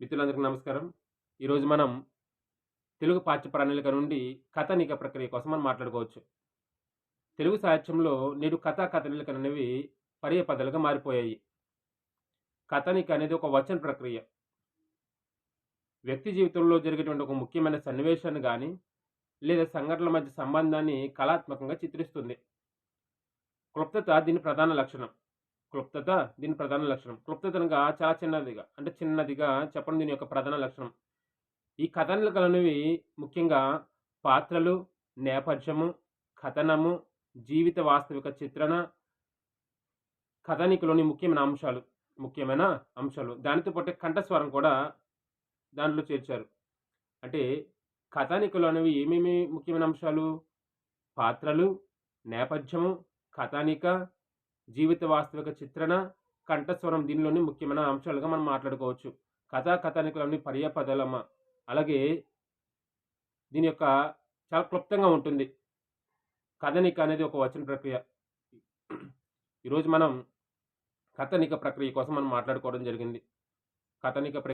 మిత్రులందరికీ నమస్కారం. ఈరోజు మనం తెలుగు పాఠ్య ప్రణాళిక నుండి కథనిక ప్రక్రియ కోసం మనం మాట్లాడుకోవచ్చు. తెలుగు సాహిత్యంలో నేడు కథా కథనికలు అనేవి పర్య పదాలుగా మారిపోయాయి. కథనిక అనేది ఒక వచన ప్రక్రియ. వ్యక్తి జీవితంలో జరిగేటువంటి ఒక ముఖ్యమైన సన్నివేశాన్ని కానీ లేదా సంఘటనల మధ్య సంబంధాన్ని కళాత్మకంగా చిత్రిస్తుంది. క్లుప్తత దీని ప్రధాన లక్షణం. క్లుప్తత దీని ప్రధాన లక్షణం. క్లుప్తత అనగా చాలా చిన్నదిగా అంటే చిన్నదిగా చెప్పడం దీని యొక్క ప్రధాన లక్షణం. ఈ కథనికలు అనేవి ముఖ్యంగా పాత్రలు నేపథ్యము కథనము జీవిత వాస్తవిక చిత్రణ కథనికలోని ముఖ్యమైన అంశాలు ముఖ్యమైన అంశాలు. దానితో పాటు కంఠస్వరం కూడా దాంట్లో చేర్చారు. అంటే కథానికలు అనేవి ఏమేమి ముఖ్యమైన అంశాలు? పాత్రలు నేపథ్యము కథానిక జీవిత వాస్తవిక చిత్రణ కంఠస్వరం దీనిలోని ముఖ్యమైన అంశాలుగా మనం మాట్లాడుకోవచ్చు. కథా కథానికలన్నీ పర్యాపదాలమ్మ అలాగే దీని యొక్క చాలా క్లుప్తంగా ఉంటుంది. కథనిక అనేది ఒక వచన ప్రక్రియ. ఈరోజు మనం కథనిక ప్రక్రియ కోసం మనం మాట్లాడుకోవడం జరిగింది. కథనిక ప్రక్రియ